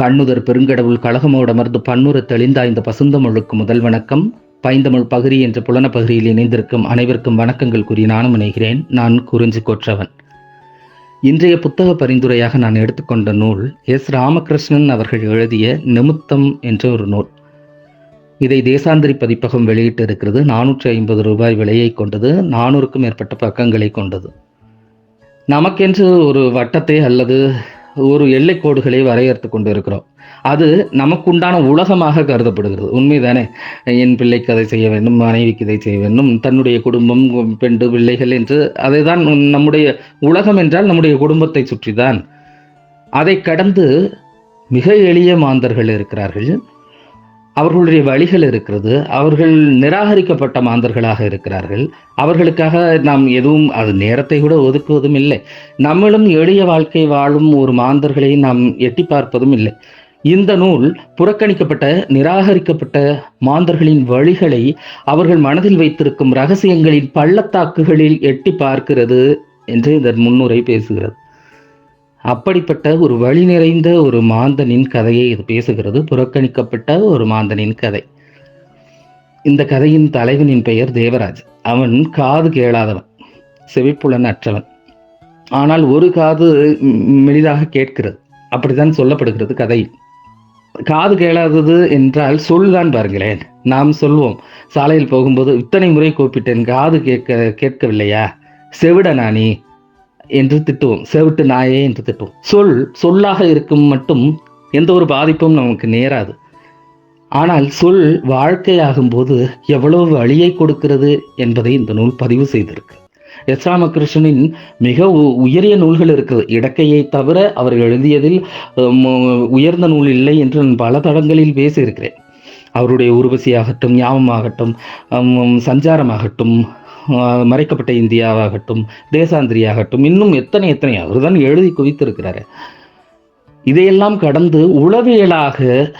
கண்ணுதர் பெருங்கடவுள் கழகமோடமர்ந்து பன்னுர தெளிந்தாய்ந்த பசுந்தமிழுக்கு முதல் வணக்கம். பைந்தமிழ் பகிரி என்ற புலன பகுதியில் இணைந்திருக்கும் அனைவருக்கும் வணக்கங்கள் கூறி நானும் இணைகிறேன். நான் குறிஞ்சி கொற்றவன். இன்றைய புத்தக பரிந்துரையாக நான் எடுத்துக்கொண்ட நூல் எஸ். ராமகிருஷ்ணன் அவர்கள் எழுதிய நிமித்தம் என்ற ஒரு நூல். இதை தேசாந்திரி பதிப்பகம் வெளியிட்டு இருக்கிறது நானூற்றி ஐம்பது ரூபாய் விலையை கொண்டது. நானூறுக்கும் மேற்பட்ட பக்கங்களை கொண்டது. நமக்கென்று ஒரு வட்டத்தை அல்லது ஒரு எல்லைக்கோடுகளை வரையறுத்து கொண்டு இருக்கிறோம் அது நமக்குண்டான உலகமாக கருதப்படுகிறது. உண்மைதானே? என் பிள்ளைக்கு அதை செய்ய வேண்டும் மனைவிக்கு இதை செய்ய வேண்டும் தன்னுடைய குடும்பம் பெண்டு பிள்ளைகள் என்று அதை தான் நம்முடைய உலகம் என்றால் நம்முடைய குடும்பத்தை சுற்றிதான். அதை கடந்து மிக எளிய மாந்தர்கள் இருக்கிறார்கள். அவர்களுடைய வழிகள் இருக்கிறது. அவர்கள் நிராகரிக்கப்பட்ட மாந்தர்களாக இருக்கிறார்கள். அவர்களுக்காக நாம் எதுவும் அது நேரத்தை கூட ஒதுக்குவதும் இல்லை. நம்மளும் எளிய வாழ்க்கை வாழும் ஒரு மாந்தர்களை நாம் எட்டி பார்ப்பதும் இல்லை. இந்த நூல் புறக்கணிக்கப்பட்ட நிராகரிக்கப்பட்ட மாந்தர்களின் வழிகளை அவர்கள் மனதில் வைத்திருக்கும் ரகசியங்களின் பள்ளத்தாக்குகளில் எட்டி பார்க்கிறது என்று இதன் முன்னுரை பேசுகிறது. அப்படிப்பட்ட ஒரு வழி நிறைந்த ஒரு மாந்தனின் கதையை இது பேசுகிறது புறக்கணிக்கப்பட்ட ஒரு மாந்தனின் கதை. இந்த கதையின் தலைவனின் பெயர் தேவராஜ். அவன் காது கேளாதவன் செவிப்புலன் அற்றவன். ஆனால் ஒரு காது மெலிதாக கேட்கிறது. அப்படித்தான் சொல்லப்படுகிறது கதையில். காது கேளாதது என்றால் சொல்தான் பாருங்களேன். நாம் சொல்வோம் சாலையில் போகும்போது இத்தனை முறை கூப்பிட்டேன் காது கேட்க கேட்கவில்லையா? செவிட நீ என்று திட்டுவோம். செவிட்டு நாயே என்று திட்டுவோம். சொல் சொல்லாக இருக்கும் மட்டும் எந்த ஒரு பாதிப்பும் நமக்கு நேராது. ஆனால் சொல் வாழ்க்கையாகும் போது எவ்வளவு வழியை கொடுக்கிறது என்பதை இந்த நூல் பதிவு செய்திருக்கு. எஸ் ராமகிருஷ்ணனின் மிக உயரிய நூல்கள் இருக்குது. இடக்கையை தவிர அவர் எழுதியதில் உயர்ந்த நூல் இல்லை என்று நான் பல தடங்களில் பேசியிருக்கிறேன். அவருடைய உருவசியாகட்டும் ஞாபகமாகட்டும் சஞ்சாரமாகட்டும் மறைக்கப்பட்ட இந்தியாவாகட்டும் தேசாந்திரியாகட்டும் இன்னும் எத்தனை எத்தனை அவர் தான் எழுதி குவித்திருக்கிறாரு. இதையெல்லாம் கடந்து உளவியலாக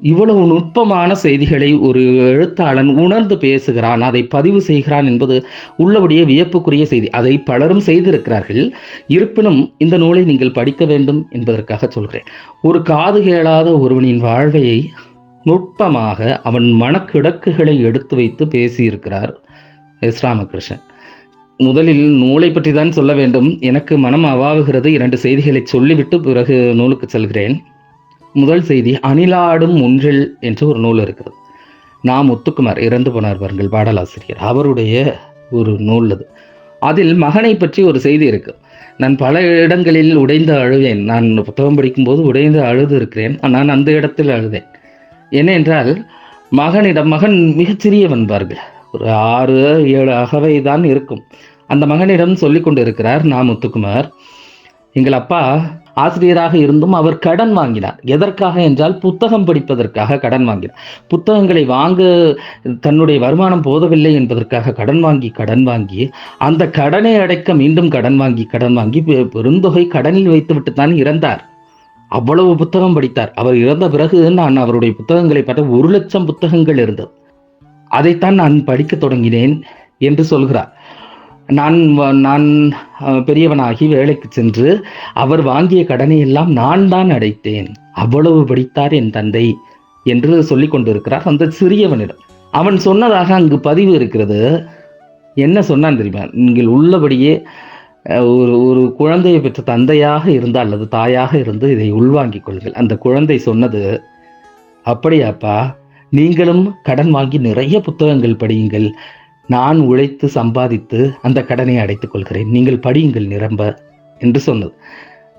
இவ்வளவு நுட்பமான செய்திகளை ஒரு எழுத்தாளன் உணர்ந்து பேசுகிறான் அதை பதிவு செய்கிறான் என்பது உள்ளபடியே வியப்புக்குரிய செய்தி. அதை பலரும் செய்திருக்கிறார்கள். இருப்பினும் இந்த நூலை நீங்கள் படிக்க வேண்டும் என்பதற்காக சொல்கிறேன். ஒரு காது கேளாத ஒருவனின் வாழ்வையை நுட்பமாக அவன் மனக்கிடக்குகளை எடுத்து வைத்து பேசியிருக்கிறார். எஸ் ராமகிருஷ்ணன். முதலில் நூலை பற்றி தான் சொல்ல வேண்டும். எனக்கு மனம் அவாவுகிறது. இரண்டு செய்திகளை சொல்லிவிட்டு பிறகு நூலுக்கு செல்கிறேன். முதல் செய்தி அணிலாடும் ஒன்றில் என்று ஒரு நூல் இருக்கிறது. நாம் முத்துக்குமார் இறந்து போனார் பாருங்கள் பாடலாசிரியர். அவருடைய ஒரு நூல் அது. அதில் மகனை பற்றி ஒரு செய்தி இருக்கு. நான் பல இடங்களில் உடைந்து அழுவேன். நான் புத்தகம் படிக்கும்போது உடைந்து அழுது இருக்கிறேன் நான் அந்த இடத்தில் அழுதேன். என்னென்றால் மகனிடம் மகன் மிகச்சிறியவன் பாருங்கள். ஒரு ஆறு ஏழு அகவை தான் இருக்கும். அந்த மகனிடம் சொல்லி கொண்டு இருக்கிறார் நான் முத்துக்குமார் எங்கள் அப்பா ஆசிரியராக இருந்தும் அவர் கடன் வாங்கினார். எதற்காக என்றால் புத்தகம் படிப்பதற்காக கடன் வாங்கினார். புத்தகங்களை வாங்க தன்னுடைய வருமானம் போதவில்லை என்பதற்காக கடன் வாங்கி கடன் வாங்கி அந்த கடனை அடைக்க மீண்டும் கடன் வாங்கி கடன் வாங்கி பெருந்தொகை கடனில் வைத்துவிட்டு தான் இறந்தார். அவ்வளவு புத்தகம் படித்தார். அவர் இறந்த பிறகு நான் அவருடைய புத்தகங்களை பார்த்த ஒரு லட்சம் புத்தகங்கள் இருந்தது. அதைத்தான் நான் படிக்க தொடங்கினேன் என்று சொல்கிறார். நான் நான் பெரியவனாகி வேலைக்கு சென்று அவர் வாங்கிய கடனை எல்லாம் நான் தான் அடைத்தேன். அவ்வளவு படித்தார் என் தந்தை என்று சொல்லி கொண்டிருக்கிறார் அந்த சிறியவனிடம். அவன் சொன்னதாக அங்கு பதிவு இருக்கிறது. என்ன சொன்னான் தெரியுமா? நீங்கள் உள்ளபடியே ஒரு ஒரு குழந்தையை பெற்ற தந்தையாக இருந்தால் அல்லது தாயாக இருந்து இதை உள்வாங்கிக் கொள்ளுங்கள். அந்த குழந்தை சொன்னது அப்படியாப்பா நீங்களும் கடன் வாங்கி நிறைய புத்தகங்கள் படியுங்கள். நான் உழைத்து சம்பாதித்து அந்த கடனை அடைத்துக் கொள்கிறேன். நீங்கள் படியுங்கள் நிரம்ப என்று சொன்னது.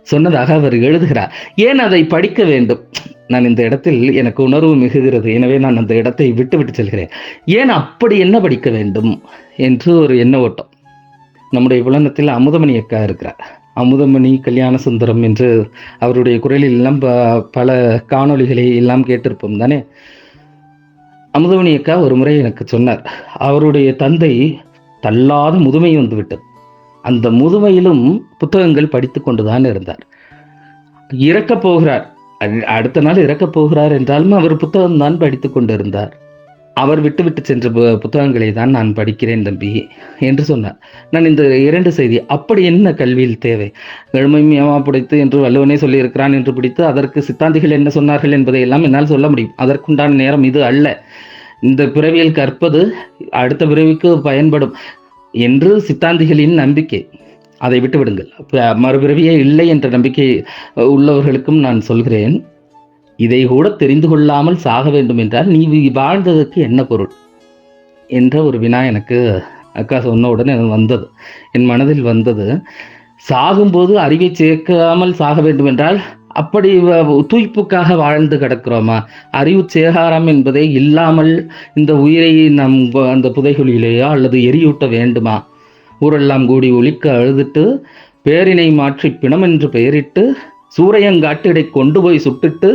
சொன்னதாக அவர் எழுதுகிறார். ஏன் அதை படிக்க வேண்டும்? நான் இந்த இடத்தில் எனக்கு உணர்வு மிகுகிறது. எனவே நான் அந்த இடத்தை விட்டு விட்டு செல்கிறேன். ஏன் அப்படி என்ன படிக்க வேண்டும்? என்று ஒரு எண்ண ஓட்டம். நம்முடைய புலனத்தில் அமுதமணி அக்கா இருக்கிறார். அமுதமணி கல்யாண சுந்தரம் என்று அவருடைய குரலில் எல்லாம் பல காணொளிகளை எல்லாம் கேட்டிருப்போம் தானே? அமுதவணி அக்கா ஒரு முறை எனக்கு சொன்னார். அவருடைய தந்தை தள்ளாத முதுமை வந்துவிட்டது. அந்த முதுமையிலும் புத்தகங்கள் படித்து கொண்டுதான் இருந்தார். இறக்கப் போகிறார். அடுத்த நாள் இறக்கப் போகிறார் என்றாலும் அவர் புத்தகம் தான் படித்து கொண்டிருந்தார். அவர் விட்டுவிட்டு சென்ற பு- புத்தகங்களை தான் நான் படிக்கிறேன் தம்பி என்று சொன்னார். நான் இந்த இரண்டு செய்தி அப்படி என்ன கல்வியில் தேவை? எழுமையமா பிடித்து என்று வள்ளுவனே சொல்லியிருக்கிறான் என்று பிடித்து அதற்கு சித்தாந்திகள் என்ன சொன்னார்கள் என்பதை எல்லாம் என்னால் சொல்ல முடியும். அதற்குண்டான நேரம் இது அல்ல. இந்த பிறவியில் கற்பது அடுத்த பிறவிக்கு பயன்படும் என்று சித்தாந்திகளின் நம்பிக்கை. அதை விட்டுவிடுங்கள். மறுபிறவியே இல்லை என்ற நம்பிக்கை உள்ளவர்களுக்கும் நான் சொல்கிறேன். இதை கூட தெரிந்து கொள்ளாமல் சாக வேண்டும் என்றால் நீ வாழ்ந்ததற்கு என்ன பொருள்? என்ற ஒரு வினா எனக்கு அக்கா சொன்ன உடனே வந்தது. என் மனதில் வந்தது சாகும்போது அறிவை சேர்க்காமல் சாக வேண்டும் என்றால் அப்படி வ- தூய்ப்புக்காக வாழ்ந்து கிடக்கிறோமா? அறிவு சேகாரம் என்பதே இல்லாமல் இந்த உயிரை நம் அந்த புதைகுழியிலேயோ அல்லது எரியூட்ட வேண்டுமா? ஊரெல்லாம் கூடி ஒழிக்க அழுதுட்டு பேரினை மாற்றி பிணம் என்று பெயரிட்டு சூரையங்காட்டிடை கொண்டு போய் சுட்டுட்டு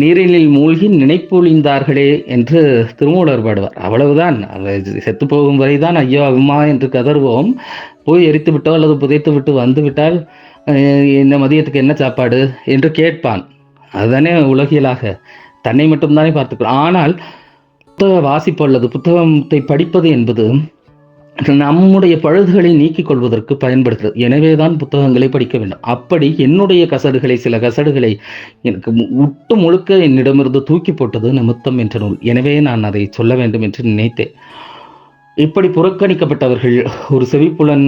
நீரினில் மூழ்கி நினைப்பொழிந்தார்களே என்று திருமூலர் பாடுவார். அவ்வளவுதான். செத்து போகும் வரைதான் ஐயோ அம்மா என்று கதறுவோம். போய் எரித்து விட்டோ அல்லது புதைத்து விட்டு வந்துவிட்டால் இந்த மதியத்துக்கு என்ன சாப்பாடு என்று கேட்பான். அதுதானே உலகியலாக. தன்னை மட்டும்தானே பார்த்துக்கிறோம் ஆனால் புத்தக வாசிப்பு அல்லது புத்தகத்தை படிப்பது என்பது நம்முடைய பழுதுகளை நீக்கிக் கொள்வதற்கு பயன்படுகிறது. எனவேதான் புத்தகங்களை படிக்க வேண்டும். அப்படி என்னுடைய கசடுகளை சில கசடுகளை எனக்கு முட்டு முழுக்க என்னிடமிருந்து தூக்கி போட்டது நிமித்தம் என்ற நூல். எனவே நான் அதை சொல்ல வேண்டும் என்று நினைத்தேன். இப்படி புறக்கணிக்கப்பட்டவர்கள் ஒரு செவிப்புலன்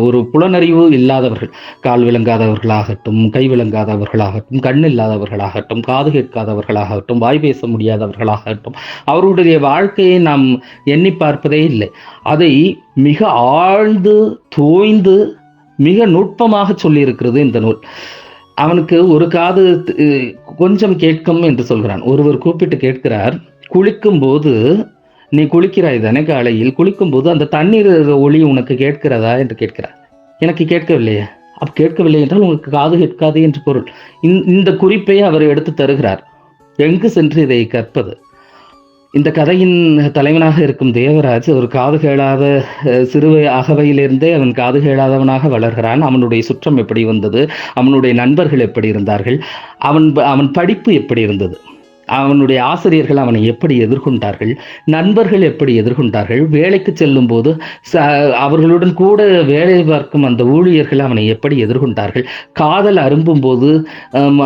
ஒரு புலனறிவு இல்லாதவர்கள் கால் விளங்காதவர்களாகட்டும் கை விளங்காதவர்களாகட்டும் கண் இல்லாதவர்களாகட்டும் காது கேட்காதவர்களாகட்டும் வாய் பேச முடியாதவர்களாகட்டும் அவர்களுடைய வாழ்க்கையை நாம் எண்ணி பார்ப்பதே இல்லை. அதை மிக ஆழ்ந்து தோய்ந்து மிக நுட்பமாக சொல்லியிருக்கிறது இந்த நூல். அவனுக்கு ஒரு காது கொஞ்சம் கேட்கும் என்று சொல்கிறான். ஒருவர் கூப்பிட்டு கேட்கிறார் குளிக்கும் போது நீ குளிக்கிறாய் தானே காலையில்? குளிக்கும் போது அந்த தண்ணீர் ஒளி உனக்கு கேட்கிறதா என்று கேட்கிறார். எனக்கு கேட்கவில்லையே. அப்ப கேட்கவில்லை என்றால் உங்களுக்கு காது கேட்காது என்று பொருள். இந்த- குறிப்பை அவர் எடுத்து தருகிறார். எங்கு சென்று இதை கற்பது? இந்த கதையின் தலைவனாக இருக்கும் தேவராஜ் ஒரு காது கேளாத சிறுவை அகவையிலிருந்தே அவன் காது கேளாதவனாக வளர்கிறான். அவனுடைய சுற்றம் எப்படி வந்தது? அவனுடைய நண்பர்கள் எப்படி இருந்தார்கள்? அவன் ப- அவன் படிப்பு எப்படி இருந்தது? அவனுடைய ஆசிரியர்கள் அவனை எப்படி எதிர்கொண்டார்கள் நண்பர்கள் எப்படி எதிர்கொண்டார்கள் வேலைக்கு செல்லும் போது ச- அவர்களுடன் கூட வேலை பார்க்கும் அந்த ஊழியர்கள் அவனை எப்படி எதிர்கொண்டார்கள் காதல் அரும்பும் போது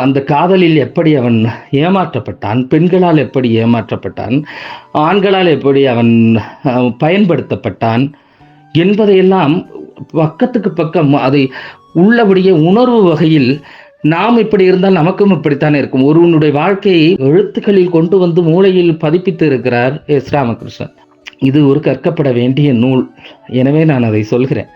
அந்த காதலில் எப்படி அவன் ஏமாற்றப்பட்டான் பெண்களால் எப்படி ஏமாற்றப்பட்டான் ஆண்களால் எப்படி அவன் பயன்படுத்தப்பட்டான் என்பதையெல்லாம் பக்கத்துக்கு பக்கம் அதை உள்ளபடியே உணர்வு வகையில் நாம் இப்படி இருந்தால் நமக்கும் இப்படித்தானே இருக்கும். ஒருவனுடைய வாழ்க்கையை எழுத்துக்களில் கொண்டு வந்து மூளையில் பதிப்பித்து இருக்கிறார் எஸ் ராமகிருஷ்ணன். இது ஒரு கற்கப்பட வேண்டிய நூல். எனவே நான் அதை சொல்கிறேன்.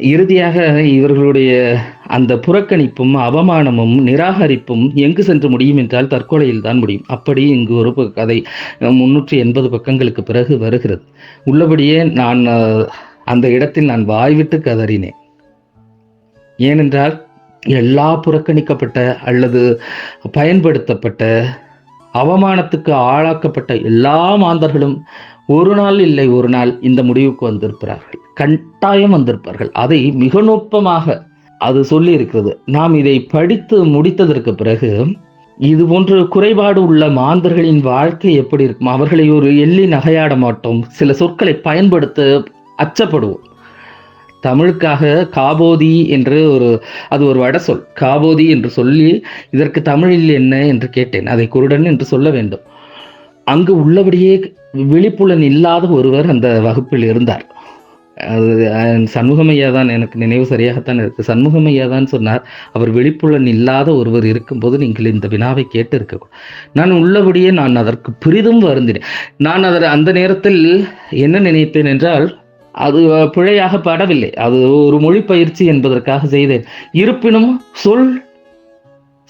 இறுதியாக இவர்களுடைய அந்த புறக்கணிப்பும் அவமானமும் நிராகரிப்பும் எங்கு சென்று முடியும் என்றால் தற்கொலையில் தான் முடியும். அப்படி இங்கு ஒரு ப- கதை முன்னூற்றி எண்பது பக்கங்களுக்கு பிறகு வருகிறது. உள்ளபடியே நான் அந்த இடத்தில் நான் வாய்விட்டு கதறினேன். ஏனென்றால் எல்லா புறக்கணிக்கப்பட்ட அல்லது பயன்படுத்தப்பட்ட அவமானத்துக்கு ஆளாக்கப்பட்ட எல்லா மாந்தர்களும் ஒரு நாள் இல்லை ஒரு நாள் இந்த முடிவுக்கு வந்திருக்கிறார்கள். கட்டாயம் வந்திருப்பார்கள். அதை மிக நுட்பமாக அது சொல்லி இருக்கிறது நாம் இதை படித்து முடித்ததற்கு பிறகு இது போன்ற குறைபாடு உள்ள மாந்தர்களின் வாழ்க்கை எப்படி இருக்கும்? அவர்களை ஒரு எள்ளி நகையாட மாட்டோம். சில சொற்களை பயன்படுத்த அச்சப்படுவோம். தமிழுக்காக காபோதி என்று ஒரு அது ஒரு வட சொல். காபோதி என்று சொல்லி இதற்கு தமிழில் என்ன என்று கேட்டேன். அதை குருடன் என்று சொல்ல வேண்டும். அங்கு உள்ளபடியே விழிப்புலன் இல்லாத ஒருவர் அந்த வகுப்பில் இருந்தார். அது சண்முகமையா தான் எனக்கு நினைவு சரியாகத்தான் இருக்கு. சண்முகமையா தான் சொன்னார் அவர் விழிப்புலன் இல்லாத ஒருவர் இருக்கும்போது நீங்கள் இந்த வினாவை கேட்டு இருக்க நான் உள்ளபடியே நான் அதற்கு பெரிதும் வருந்தினேன். நான் அதர் அந்த நேரத்தில் என்ன நினைத்தேன் என்றால் அது பிழையாக படவில்லை. அது ஒரு மொழி பயிற்சி என்பதற்காக செய்தேன். இருப்பினும் சொல்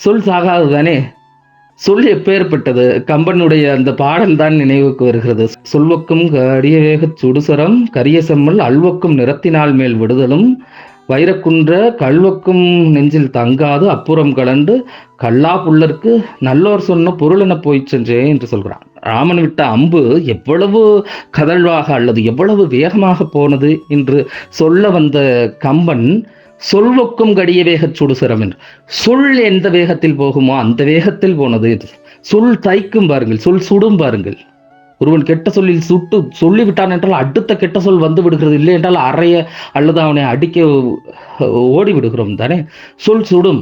சொல் சாகாது தானே சொல் எப்பேற்பட்டது? கம்பனுடைய அந்த பாடல் தான் நினைவுக்கு வருகிறது. சொல்வக்கும் கரிய வேகச் சுடுசரம் கரிய செம்மல் அல்வக்கும் நிறத்தினால் மேல் விடுதலும் வைரக்குன்ற கல்வக்கும் நெஞ்சில் தங்காது அப்புறம் கலண்டு கல்லா புல்லருக்கு நல்லோர் சொன்ன பொருளென போய் சென்றே என்று சொல்கிறான் ராமன் விட்ட அம்பு எவ்வளவு கதழ்வாக அல்லது எவ்வளவு வேகமாக போனது என்று சொல்ல வந்த கம்பன் சொல்வக்கும் கடிய வேகச் சுடுசிரம் என்று சொல் எந்த வேகத்தில் போகுமோ அந்த வேகத்தில் போனது என்று. சொல் தைக்கும் பாருங்கள் சொல் சுடும் பாருங்கள் ஒருவன் கெட்ட சொல்லில் சுட்டு சொல்லிவிட்டான் என்றால் அடுத்த கெட்ட சொல் வந்து விடுகிறது இல்லை என்றால் அறைய அல்லது அவனை அடிக்க ஓடி விடுகிறோம் தானே? சொல் சுடும்.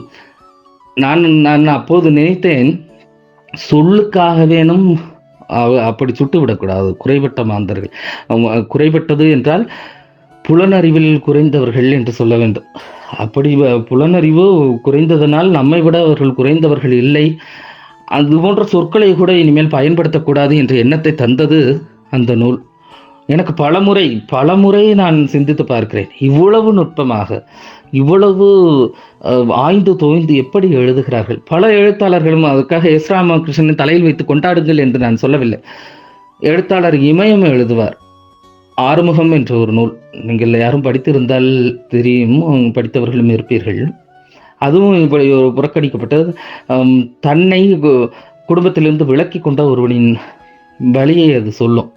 நான் நான் அப்போது நினைத்தேன் சொல்லுக்காகவேனும் அப்படி சுட்டு விடக்கூடாது. குறைபட்ட மாந்தர்கள். குறைபட்டது என்றால் புலனறிவில் குறைந்தவர்கள் என்று சொல்ல வேண்டும். அப்படி புலனறிவு குறைந்ததனால் நம்மை விட அவர்கள் குறைந்தவர்கள் இல்லை. அது போன்ற சொற்களை கூட இனிமேல் பயன்படுத்தக்கூடாது என்ற எண்ணத்தை தந்தது அந்த நூல். எனக்கு பலமுறை பலமுறை நான் சிந்தித்து பார்க்கிறேன். இவ்வளவு நுட்பமாக இவ்வளவு ஆய்ந்து தோய்ந்து எப்படி எழுதுகிறார்கள்? பல எழுத்தாளர்களும் அதுக்காக எஸ். ராமகிருஷ்ணன் தலையில் வைத்து கொண்டாடுங்கள் என்று நான் சொல்லவில்லை. எழுத்தாளர் இமயம் எழுதுவார். ஆறுமுகம் என்ற ஒரு நூல். நீங்கள் யாரும் படித்திருந்தால் தெரியும் படித்தவர்களும் இருப்பீர்கள். அதுவும் இப்படி ஒரு புறக்கணிக்கப்பட்டது. தன்னை கு- குடும்பத்திலிருந்து விலக்கி கொண்ட ஒருவனின் வழியை அது சொல்லும்.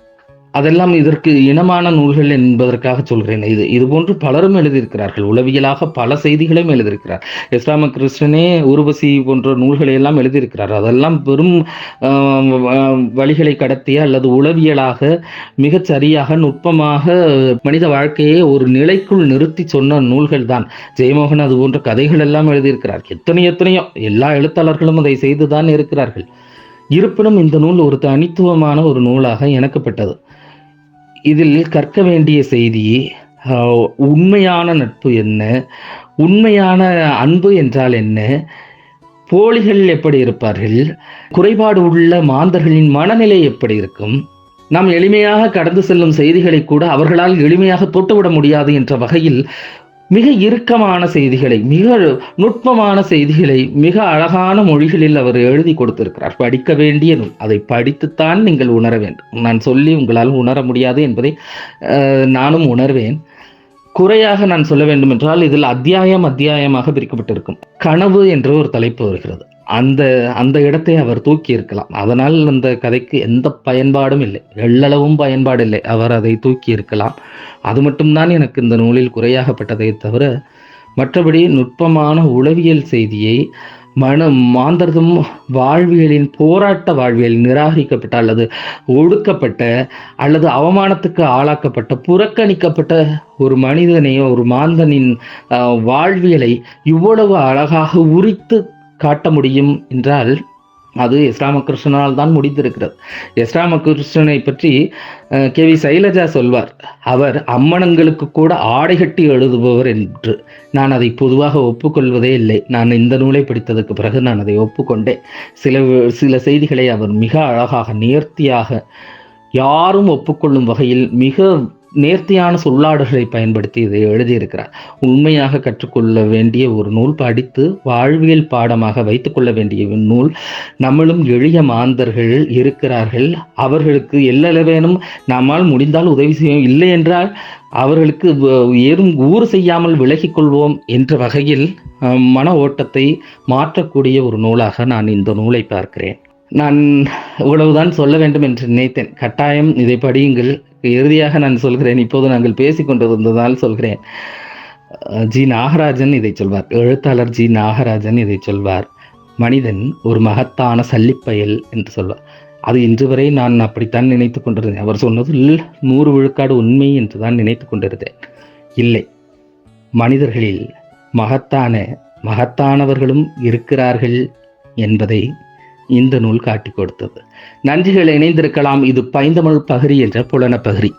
அதெல்லாம் இதற்கு இனமான நூல்கள் என்பதற்காக சொல்கிறேன். இது இது போன்று பலரும் எழுதியிருக்கிறார்கள். உளவியலாக பல செய்திகளையும் எழுதியிருக்கிறார். எஸ் ராமகிருஷ்ணனே உருவசி போன்ற நூல்களை எல்லாம் எழுதியிருக்கிறார். அதெல்லாம் பெரும் ஆஹ், வழிகளை கடத்திய அல்லது உளவியலாக மிகச் சரியாக நுட்பமாக மனித வாழ்க்கையை ஒரு நிலைக்குள் நிறுத்தி சொன்ன நூல்கள் தான். ஜெயமோகன் அது போன்ற கதைகள் எல்லாம் எழுதியிருக்கிறார். எத்தனை எத்தனையோ எல்லா எழுத்தாளர்களும் அதை செய்துதான் இருக்கிறார்கள். இருப்பினும் இந்த நூல் ஒரு தனித்துவமான ஒரு நூலாக எனக்குப்பட்டது இதில் கற்க வேண்டிய செய்தி உண்மையான நட்பு என்ன உண்மையான அன்பு என்றால் என்ன போலிகள் எப்படி இருப்பார்கள் குறைபாடு உள்ள மாந்தர்களின் மனநிலை எப்படி இருக்கும் நாம் எளிமையாக கடந்து செல்லும் செய்திகளை கூட அவர்களால் எளிமையாக தொட்டுவிட முடியாது என்ற வகையில் மிக இறுக்கமான செய்திகளை மிக நுட்பமான செய்திகளை மிக அழகான மொழிகளில் அவர் எழுதி கொடுத்திருக்கிறார். படிக்க வேண்டிய நூல். அதை படித்துத்தான் நீங்கள் உணர வேண்டும். நான் சொல்லி உங்களால் உணர முடியாது என்பதை நானும் உணர்வேன். குறையாக நான் சொல்ல வேண்டும் என்றால் இதில் அத்தியாயம் அத்தியாயமாக பிரிக்கப்பட்டிருக்கும். கனவு என்ற ஒரு தலைப்பு வருகிறது. அந்த அந்த இடத்தை அவர் தூக்கி இருக்கலாம். அதனால் அந்த கதைக்கு எந்த பயன்பாடும் இல்லை. எள்ளளவும் பயன்பாடு இல்லை. அவர் அதை தூக்கி இருக்கலாம். அது மட்டும்தான் எனக்கு இந்த நூலில் குறையாகப்பட்டதை தவிர மற்றபடி நுட்பமான உளவியல் செய்தியை மன மாந்தர்தும் வாழ்வியலின் போராட்ட வாழ்வியல் நிராகரிக்கப்பட்ட அல்லது ஒடுக்கப்பட்ட அல்லது அவமானத்துக்கு ஆளாக்கப்பட்ட புறக்கணிக்கப்பட்ட ஒரு மனிதனையோ ஒரு மாந்தனின் வாழ்வியலை இவ்வளவு அழகாக உரித்து காட்ட முடியும் என்றால் அது எஸ்ராமகிருஷ்ணனால் தான் முடிந்திருக்கிறது. எஸ்ராமகிருஷ்ணனை பற்றி கே வி சைலஜா சொல்வார் அவர் அம்மணங்களுக்கு கூட ஆடை கட்டி எழுதுபவர் என்று. நான் அதை பொதுவாக ஒப்புக்கொள்வதே இல்லை. நான் இந்த நூலை படித்ததற்கு பிறகு நான் அதை ஒப்புக்கொண்டேன். சில சில செய்திகளை அவர் மிக அழகாக நேர்த்தியாக யாரும் ஒப்புக்கொள்ளும் வகையில் மிக நேர்த்தியான சொல்லாடல்களை பயன்படுத்தி இதை எழுதியிருக்கிறார். உண்மையாக கற்றுக்கொள்ள வேண்டிய ஒரு நூல் படித்து வாழ்வியல் பாடமாக வைத்துக்கொள்ள வேண்டிய நூல் நம்மளும் எளிய மாந்தர்கள் இருக்கிறார்கள். அவர்களுக்கு எல்லளவேனும் நம்மால் முடிந்தால் உதவி செய்யும் இல்லை என்றால் அவர்களுக்கு ஏதும் ஊறு செய்யாமல் விலகிக் கொள்வோம் என்ற வகையில் மன ஓட்டத்தை மாற்றக்கூடிய ஒரு நூலாக நான் இந்த நூலை பார்க்கிறேன். நான் இவ்வளவுதான் சொல்ல வேண்டும் என்று நினைத்தேன். கட்டாயம் இதை படியுங்கள். இறுதியாக நான் சொல்கிறேன். இப்போது நாங்கள் பேசிக் கொண்டிருந்ததால் சொல்கிறேன் ஜி நாகராஜன் இதை சொல்வார். எழுத்தாளர் ஜி நாகராஜன் இதை சொல்வார். மனிதன் ஒரு மகத்தான சல்லிப்பயல் என்று சொல்வார். அது இன்று வரை நான் அப்படித்தான் நினைத்து கொண்டிருந்தேன். அவர் சொன்னதில் நூறு விழுக்காடு உண்மை என்று தான் நினைத்து கொண்டிருந்தேன். இல்லை. மனிதர்களில் மகத்தான மகத்தானவர்களும் இருக்கிறார்கள் என்பதை இந்த நூல் காட்டி கொடுத்தது. நன்றிகள் இணைந்திருக்கலாம் இது பைந்தமிழ் பகிரி என்ற புலன பகிரி.